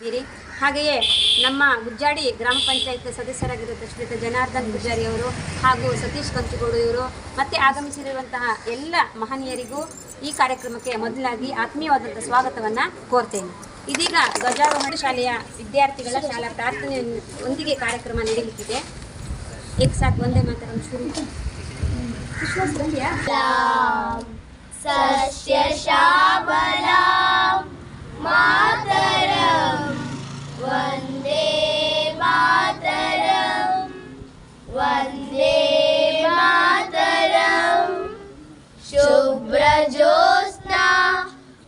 ಇದ್ದೀರಿ ಹಾಗೆಯೇ ನಮ್ಮ ಗುಜ್ಜಾಡಿ ಗ್ರಾಮ ಪಂಚಾಯತ್ ಸದಸ್ಯರಾಗಿರುವಂಥ ಶ್ರೀಯುತ ಜನಾರ್ದನ್ ಪೂಜಾರಿ ಅವರು ಹಾಗೂ ಸತೀಶ್ ಕಂಚಿಗೋಡು ಇವರು ಮತ್ತೆ ಆಗಮಿಸಿರುವಂತಹ ಎಲ್ಲ ಮಹನೀಯರಿಗೂ ಈ ಕಾರ್ಯಕ್ರಮಕ್ಕೆ ಮೊದಲಾಗಿ ಆತ್ಮೀಯವಾದಂಥ ಸ್ವಾಗತವನ್ನು ಕೋರ್ತೇನೆ ಇದೀಗ ಧ್ವಜಾರೋಹಣ ಶಾಲೆಯ ವಿದ್ಯಾರ್ಥಿಗಳ ಶಾಲಾ ಪ್ರಾರ್ಥನೆಯೊಂದಿಗೆ ಕಾರ್ಯಕ್ರಮ ನಡೆಯಲಿಕ್ಕಿದೆ ಏಕ್ ಸಾಥ್ ಒಂದೇ ಮಾತರಂ ಶುರು ಕ್ರಿಸ್ಮಸ್ ಬಂದ್ಯಾ सस्यशामलां मातरं वन्दे मातरं वन्दे मातरं शुभ्रजोत्स्ना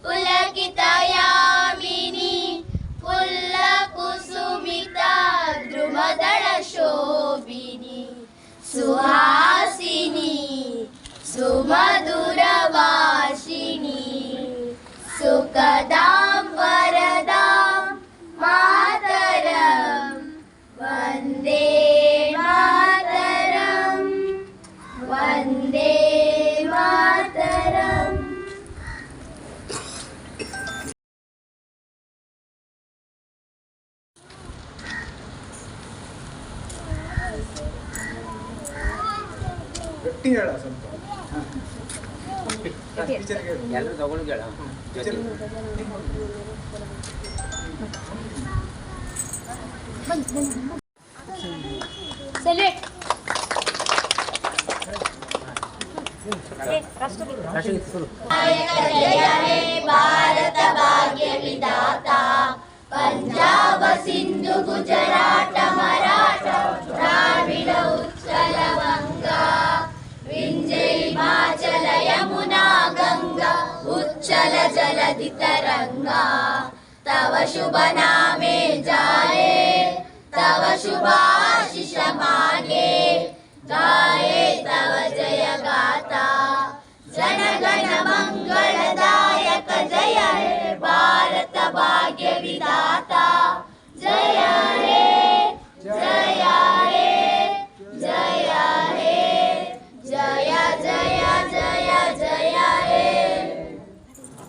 पुलकितयामिनी पुल्लकुसुमिता द्रुमदलशोभिनी सुहासिनी ಗಟ್ಟಿ ಹೇಳ ಸ್ವಲ್ಪ ಟೀಚರ್ಗೆ ಹೇಳು. ಎಲ್ಲರೂ ತಗೊಂಡು ಕೇಳ ಟೀಚರ್ ಸೆಲ್ಯೂಟ್ ರಾಷ್ಟ್ರಗೀತೆ ರಾಷ್ಟ್ರಗೀತೆ ಶುರು भारत भाग्य विधाता पंजाब सिंधु गुजरात गङ्गा। तव शुभनामे जाये। तव शुभाशिषमागे। गाये ङ्ग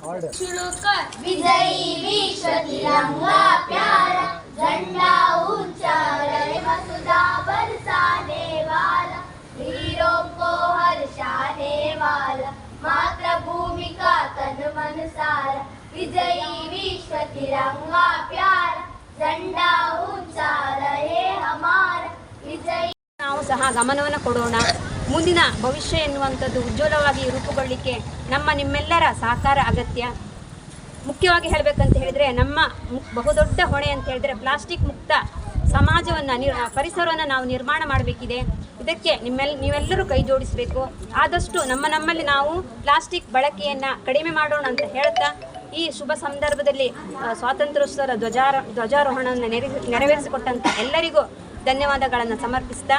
शुरू कर विजयी विश्व तिरंगा प्यारा झंडा ऊंचा रहे मसुदा बरसाने वाला वीरों को हर्षाने वाला मातृभूमि का तन मन सारा विजयी विश्व तिरंगा प्यारा झंडा ऊंचा रहे हमारा विजयी ನಾವು ಸಹ ಗಮನವನ್ನು ಕೊಡೋಣ ಮುಂದಿನ ಭವಿಷ್ಯ ಎನ್ನುವಂಥದ್ದು ಉಜ್ವಲವಾಗಿ ರೂಪುಗೊಳ್ಳಲಿಕ್ಕೆ ನಮ್ಮ ನಿಮ್ಮೆಲ್ಲರ ಸಹಕಾರ ಅಗತ್ಯ. ಮುಖ್ಯವಾಗಿ ಹೇಳಬೇಕಂತ ಹೇಳಿದರೆ ನಮ್ಮ ಬಹುದೊಡ್ಡ ಹೊಣೆ ಅಂತ ಹೇಳಿದರೆ ಪ್ಲಾಸ್ಟಿಕ್ ಮುಕ್ತ ಸಮಾಜವನ್ನು ನಿರ್ ಪರಿಸರವನ್ನು ನಾವು ನಿರ್ಮಾಣ ಮಾಡಬೇಕಿದೆ. ಇದಕ್ಕೆ ನಿಮ್ಮೆಲ್, ನೀವೆಲ್ಲರೂ ಕೈ ಜೋಡಿಸಬೇಕು. ಆದಷ್ಟು ನಮ್ಮ ನಮ್ಮಲ್ಲಿ ನಾವು ಪ್ಲಾಸ್ಟಿಕ್ ಬಳಕೆಯನ್ನು ಕಡಿಮೆ ಮಾಡೋಣ ಅಂತ ಹೇಳ್ತಾ ಈ ಶುಭ ಸಂದರ್ಭದಲ್ಲಿ ಸ್ವಾತಂತ್ರ್ಯೋತ್ಸವ ಧ್ವಜಾರ, ಧ್ವಜಾರೋಹಣವನ್ನು ನೆರೆ ನೆರವೇರಿಸಿಕೊಟ್ಟಂಥ ಎಲ್ಲರಿಗೂ ಧನ್ಯವಾದಗಳನ್ನು ಸಮರ್ಪಿಸ್ತಾ.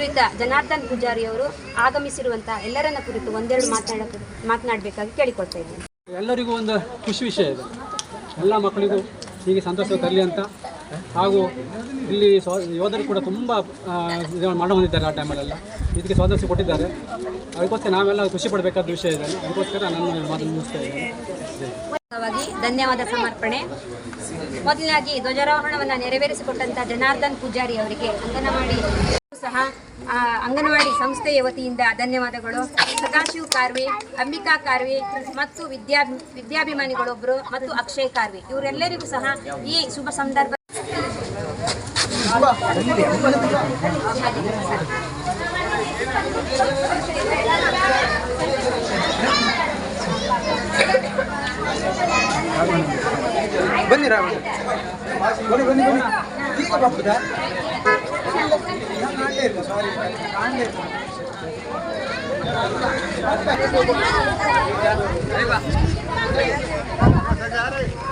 ಶ್ರೀಯುತ ಜನಾರ್ದನ್ ಪೂಜಾರಿ ಅವರು ಆಗಮಿಸಿರುವಂತಹ ಎಲ್ಲರನ್ನ ಕುರಿತು ಒಂದೆರಡು ಮಾತನಾಡ ಮಾತನಾಡಬೇಕಾಗಿ ಕೇಳಿಕೊಳ್ತಾ ಇದ್ದೀನಿ. ಎಲ್ಲರಿಗೂ ಒಂದು ಖುಷಿ ವಿಷಯ ಇದೆ. ಎಲ್ಲ ಮಕ್ಕಳಿಗೂ ಹೀಗೆ ಸಂತೋಷ ತರಲಿ ಅಂತ. ಹಾಗೂ ಇಲ್ಲಿ ಸ್ವ ಯೋಧರು ಕೂಡ ತುಂಬ ಮಾಡ ಹೊಂದಿದ್ದಾರೆ ಆ ಟೈಮಲ್ಲೆಲ್ಲ ಇದಕ್ಕೆ ಸ್ವಾತಂತ್ರ್ಯ ಕೊಟ್ಟಿದ್ದಾರೆ. ಅದಕ್ಕೋಸ್ಕರ ನಾವೆಲ್ಲ ಖುಷಿ ಪಡಬೇಕಾದ ವಿಷಯ ಇದೆ. ಅದಕ್ಕೋಸ್ಕರ ನಾನು ಮಾತನ್ನು ಮುಗಿಸ್ತಾ ಇದ್ದೇನೆ. ಧನ್ಯವಾದ ಸಮರ್ಪಣೆ. ಮೊದಲಾಗಿ ಧ್ವಜಾರೋಹಣವನ್ನು ನೆರವೇರಿಸಿಕೊಟ್ಟಂಥ ಜನಾರ್ದನ್ ಪೂಜಾರಿ ಅವರಿಗೆ ಅಂಗನವಾಡಿ ಸಹ ಅಂಗನವಾಡಿ ಸಂಸ್ಥೆಯ ವತಿಯಿಂದ ಧನ್ಯವಾದಗಳು. ಸದಾಶಿವ್ ಕಾರ್ವಿ, ಅಂಬಿಕಾ ಕಾರ್ವಿ, ಮತ್ತು ವಿದ್ಯಾ ವಿದ್ಯಾಭಿಮಾನಿಗಳೊಬ್ಬರು ಮತ್ತು ಅಕ್ಷಯ್ ಕಾರ್ವಿ. ಇವರೆಲ್ಲರಿಗೂ ಸಹ ಈ ಶುಭ ಸಂದರ್ಭ ಬನ್ನಿ ಬನ್ನಿ ಬನ್ನಿ जा रहे